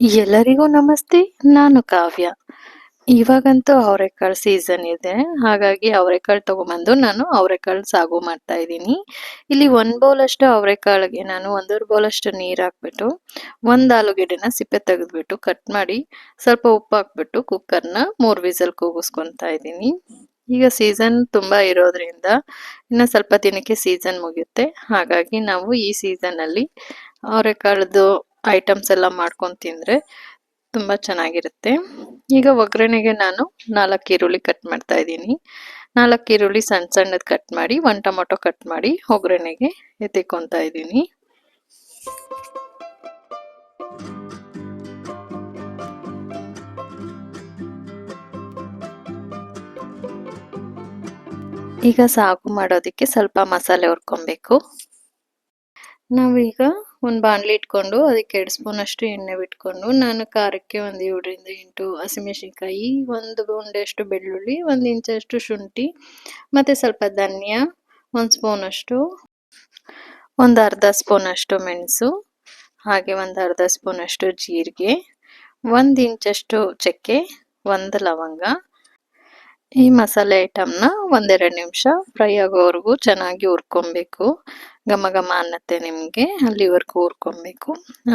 ಎಲ್ಲರಿಗೂ ನಮಸ್ತೆ, ನಾನು ಕಾವ್ಯ. ಇವಾಗಂತೂ ಅವರೆಕಾಳು ಸೀಸನ್ ಇದೆ. ಹಾಗಾಗಿ ಅವರೆಕಾಳು ತಗೊಂಬಂದು ನಾನು ಅವರೆಕಾಳು ಸಾಗು ಮಾಡ್ತಾ ಇದ್ದೀನಿ. ಇಲ್ಲಿ ಒಂದು ಬೌಲಷ್ಟು ಅವರೆಕಾಳಿಗೆ ನಾನು ಒಂದೂವರೆ ಬೌಲಷ್ಟು ನೀರು ಹಾಕ್ಬಿಟ್ಟು, ಒಂದು ಆಲೂಗೆಡ್ಡೆನ ಸಿಪ್ಪೆ ತೆಗೆದ್ಬಿಟ್ಟು ಕಟ್ ಮಾಡಿ, ಸ್ವಲ್ಪ ಉಪ್ಪು ಹಾಕ್ಬಿಟ್ಟು ಕುಕ್ಕರ್ನ ಮೂರು ವಿಸಲ್ ಕೂಗಿಸ್ಕೊತಾ ಇದ್ದೀನಿ. ಈಗ ಸೀಸನ್ ತುಂಬ ಇರೋದ್ರಿಂದ ಇನ್ನು ಸ್ವಲ್ಪ ದಿನಕ್ಕೆ ಸೀಸನ್ ಮುಗಿಯುತ್ತೆ. ಹಾಗಾಗಿ ನಾವು ಈ ಸೀಸನಲ್ಲಿ ಅವರೆಕಾಳದ್ದು ಐಟಮ್ಸ್ ಎಲ್ಲ ಮಾಡ್ಕೊಂಡು ತಿಂದರೆ ತುಂಬ ಚೆನ್ನಾಗಿರುತ್ತೆ. ಈಗ ಒಗ್ಗರಣೆಗೆ ನಾನು ನಾಲ್ಕು ಈರುಳ್ಳಿ ಕಟ್ ಮಾಡ್ತಾ ಇದ್ದೀನಿ. ನಾಲ್ಕು ಈರುಳ್ಳಿ ಸಣ್ಣ ಸಣ್ಣದು ಕಟ್ ಮಾಡಿ, ಒಂದು ಟೊಮೊಟೊ ಕಟ್ ಮಾಡಿ ಒಗ್ಗರಣೆಗೆ ಎತ್ತಿಕೊತಾ ಇದ್ದೀನಿ. ಈಗ ಸಾಗು ಮಾಡೋದಕ್ಕೆ ಸ್ವಲ್ಪ ಮಸಾಲೆ ಹುರ್ಕೊಬೇಕು. ನಾವೀಗ ಒಂದು ಬಾಣಲಿ ಇಟ್ಕೊಂಡು ಅದಕ್ಕೆ ಎರಡು ಸ್ಪೂನ್ ಅಷ್ಟು ಎಣ್ಣೆ ಬಿಟ್ಕೊಂಡು ನಾನು ಖಾರಕ್ಕೆ ಒಂದು ಏಳರಿಂದ ಎಂಟು ಹಸಿಮೆಣಸಿನ್ಕಾಯಿ, ಒಂದು ಗುಂಡೆಯಷ್ಟು ಬೆಳ್ಳುಳ್ಳಿ, ಒಂದು ಇಂಚಷ್ಟು ಶುಂಠಿ, ಮತ್ತು ಸ್ವಲ್ಪ ಧನಿಯಾ, ಒಂದು ಸ್ಪೂನಷ್ಟು ಒಂದು ಅರ್ಧ ಸ್ಪೂನಷ್ಟು ಮೆಣಸು, ಹಾಗೆ ಒಂದು ಅರ್ಧ ಸ್ಪೂನಷ್ಟು ಜೀರಿಗೆ, ಒಂದು ಇಂಚಷ್ಟು ಚಕ್ಕೆ, ಒಂದು ಲವಂಗ ಈ ಮಸಾಲೆ ಐಟಮ್ನ ಒಂದೆರಡು ನಿಮಿಷ ಫ್ರೈ ಆಗೋವರೆಗೂ ಚೆನ್ನಾಗಿ ಹುರ್ಕೊಬೇಕು. ಘಮ ಘಮ ಅನ್ನತ್ತೆ ನಿಮಗೆ, ಅಲ್ಲಿವರೆಗೂ ಹುರ್ಕೊಬೇಕು.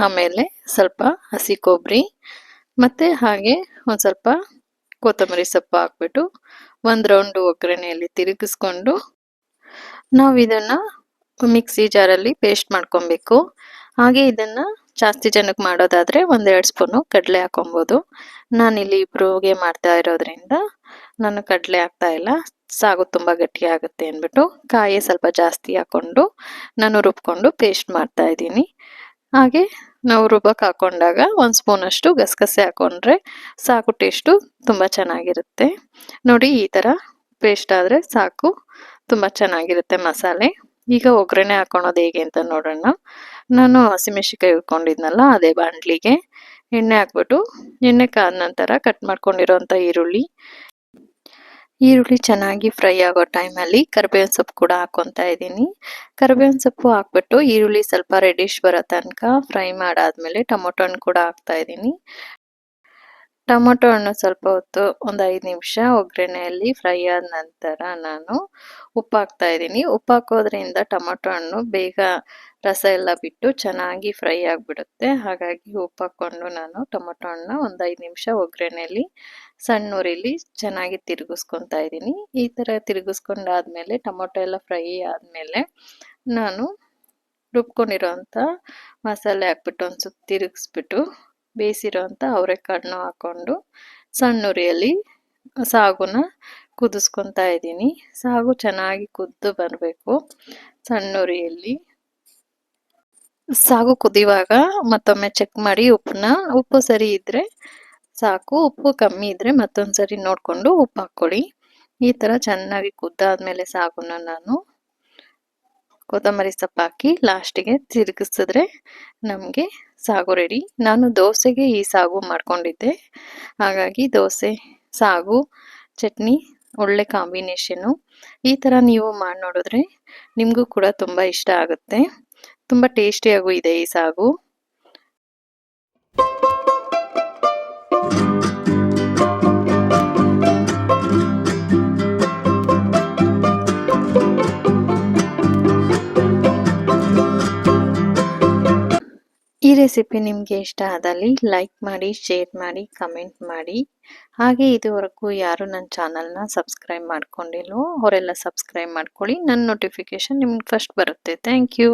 ಆಮೇಲೆ ಸ್ವಲ್ಪ ಹಸಿ ಕೊಬ್ಬರಿ ಮತ್ತು ಹಾಗೆ ಒಂದು ಸ್ವಲ್ಪ ಕೊತ್ತಂಬರಿ ಸೊಪ್ಪು ಹಾಕ್ಬಿಟ್ಟು ಒಂದು ರೌಂಡು ಒಗ್ಗರಣೆಯಲ್ಲಿ ತಿರುಗಿಸ್ಕೊಂಡು ನಾವು ಇದನ್ನು ಮಿಕ್ಸಿ ಜಾರಲ್ಲಿ ಪೇಸ್ಟ್ ಮಾಡ್ಕೊಬೇಕು. ಹಾಗೆ ಇದನ್ನು ಜಾಸ್ತಿ ಜನಕ್ಕೆ ಮಾಡೋದಾದರೆ ಒಂದೆರಡು ಸ್ಪೂನು ಕಡಲೆ ಹಾಕೊಬೋದು. ನಾನಿಲ್ಲಿ ಇಬ್ರಿಗೆ ಮಾಡ್ತಾ ಇರೋದ್ರಿಂದ ನಾನು ಕಡಲೆ ಹಾಕ್ತಾ ಇಲ್ಲ. ಸಾಗು ತುಂಬ ಗಟ್ಟಿ ಆಗುತ್ತೆ ಅಂದ್ಬಿಟ್ಟು ಕಾಯಿ ಸ್ವಲ್ಪ ಜಾಸ್ತಿ ಹಾಕ್ಕೊಂಡು ನಾನು ರುಬ್ಕೊಂಡು ಪೇಸ್ಟ್ ಮಾಡ್ತಾ ಇದ್ದೀನಿ. ಹಾಗೆ ನಾವು ರುಬ್ಬಕ್ಕೆ ಹಾಕೊಂಡಾಗ ಒಂದು ಸ್ಪೂನಷ್ಟು ಗಸಗಸೆ ಹಾಕೊಂಡ್ರೆ ಸಾಕು ಟೇಸ್ಟು ತುಂಬ ಚೆನ್ನಾಗಿರುತ್ತೆ. ನೋಡಿ ಈ ಥರ ಪೇಸ್ಟ್ ಆದರೆ ಸಾಕು ತುಂಬ ಚೆನ್ನಾಗಿರುತ್ತೆ ಮಸಾಲೆ. ಈಗ ಒಗ್ಗರಣೆ ಹಾಕೊಳೋದು ಹೇಗೆ ಅಂತ ನೋಡೋಣ. ನಾನು ಹಸಿಮೆಣ್ಸಿಕಾಯಿ ಹುರ್ಕೊಂಡಿದ್ನಲ್ಲ, ಅದೇ ಬಾಣಲಿಗೆ. ಎಣ್ಣೆ ಹಾಕ್ಬಿಟ್ಟು, ಎಣ್ಣೆ ಕಾದ ನಂತರ ಕಟ್ ಮಾಡ್ಕೊಂಡಿರೋಂಥ ಈರುಳ್ಳಿ. ಈರುಳ್ಳಿ ಚೆನ್ನಾಗಿ ಫ್ರೈ ಆಗೋ ಟೈಮಲ್ಲಿ ಕರಿಬೇವಿನ ಸೊಪ್ಪು ಕೂಡ ಹಾಕೊತಾ ಇದ್ದೀನಿ. ಕರಿಬೇವಿನ ಸೊಪ್ಪು ಹಾಕ್ಬಿಟ್ಟು ಈರುಳ್ಳಿ ಸ್ವಲ್ಪ ರೆಡಿಶ್ ಬರೋ ತನಕ ಫ್ರೈ ಮಾಡಾದ್ಮೇಲೆ ಹಣ್ಣು ಕೂಡ ಹಾಕ್ತಾ ಇದ್ದೀನಿ. ಟೊಮೊಟೊ ಹಣ್ಣು ಸ್ವಲ್ಪ ಹೊತ್ತು ಒಂದು ಐದು ನಿಮಿಷ ಒಗ್ಗರಣೆಯಲ್ಲಿ ಫ್ರೈ ಆದ ನಂತರ ನಾನು ಉಪ್ಪು ಹಾಕ್ತಾ ಇದ್ದೀನಿ. ಉಪ್ಪು ಹಾಕೋದ್ರಿಂದ ಟೊಮೊಟೊ ಹಣ್ಣು ಬೇಗ ರಸ ಎಲ್ಲ ಬಿಟ್ಟು ಚೆನ್ನಾಗಿ ಫ್ರೈ ಆಗಿಬಿಡುತ್ತೆ. ಹಾಗಾಗಿ ಉಪ್ಪು ಹಾಕ್ಕೊಂಡು ನಾನು ಟೊಮೊಟೊ ಹಣ್ಣು ಒಂದು ಐದು ನಿಮಿಷ ಒಗ್ಗರಣೆಯಲ್ಲಿ ಸಣ್ಣ ಉರಿಲಿ ಚೆನ್ನಾಗಿ ತಿರುಗಿಸ್ಕೊತಾ ಇದ್ದೀನಿ. ಈ ಥರ ತಿರುಗಿಸ್ಕೊಂಡಾದ್ಮೇಲೆ ಟೊಮೊಟೊ ಎಲ್ಲ ಫ್ರೈ ಆದಮೇಲೆ ನಾನು ರುಬ್ಕೊಂಡಿರೋಂಥ ಮಸಾಲೆ ಹಾಕ್ಬಿಟ್ಟು ಒಂದು ಸುತ್ತ ತಿರುಗಿಸ್ಬಿಟ್ಟು ಬೇಯಿಸಿರೋಂಥ ಅವರೆಕಾಳನ್ನ ಹಾಕ್ಕೊಂಡು ಸಣ್ಣ ಉರಿಯಲ್ಲಿ ಸಾಗುನ ಕುದಿಸ್ಕೊತಾ ಇದ್ದೀನಿ. ಸಾಗು ಚೆನ್ನಾಗಿ ಕುದ್ದು ಬರಬೇಕು. ಸಣ್ಣ ಉರಿಯಲ್ಲಿ ಸಾಗು ಕುದಿಯುವಾಗ ಮತ್ತೊಮ್ಮೆ ಚೆಕ್ ಮಾಡಿ ಉಪ್ಪನ್ನ, ಉಪ್ಪು ಸರಿ ಇದ್ದರೆ ಸಾಕು, ಉಪ್ಪು ಕಮ್ಮಿ ಇದ್ದರೆ ಮತ್ತೊಂದು ಸರಿ ನೋಡಿಕೊಂಡು ಉಪ್ಪು ಹಾಕ್ಕೊಳ್ಳಿ. ಈ ಥರ ಚೆನ್ನಾಗಿ ಕುದ್ದಾದ್ಮೇಲೆ ಸಾಗುನ ನಾನು ಕೊತ್ತಂಬರಿ ಸೊಪ್ಪು ಹಾಕಿ ಲಾಸ್ಟಿಗೆ ತಿರುಗಿಸಿದ್ರೆ ನಮಗೆ ಸಾಗು ರೆಡಿ ನಾನು ದೋಸೆಗೆ ಈ ಸಾಗು ಮಾಡ್ಕೊಂಡಿದ್ದೆ. ಹಾಗಾಗಿ ದೋಸೆ, ಸಾಗು, ಚಟ್ನಿ, ಒಳ್ಳೆ ಕಾಂಬಿನೇಷನು ಈ ಥರ ನೀವು ಮಾಡಿ ನೋಡಿದ್ರೆ ನಿಮಗೂ ಕೂಡ ತುಂಬ ಇಷ್ಟ ಆಗುತ್ತೆ. ತುಂಬ ಟೇಸ್ಟಿಯಾಗೂ ಇದೆ ಈ ಸಾಗು. ಈ ರೆಸಿಪಿ ನಿಮಗೆ ಇಷ್ಟ ಆದಲ್ಲಿ ಲೈಕ್ ಮಾಡಿ, ಶೇರ್ ಮಾಡಿ, ಕಮೆಂಟ್ ಮಾಡಿ. ಹಾಗೆ ಇದುವರೆಗೂ ಯಾರು ನನ್ನ ಚಾನಲ್ನ ಸಬ್ಸ್ಕ್ರೈಬ್ ಮಾಡ್ಕೊಂಡಿಲ್ವೋ ಅವರೆಲ್ಲ ಸಬ್ಸ್ಕ್ರೈಬ್ ಮಾಡ್ಕೊಳ್ಳಿ. ನನ್ನ ನೋಟಿಫಿಕೇಶನ್ ನಿಮ್ಗೆ ಫಸ್ಟ್ ಬರುತ್ತೆ. Thank you.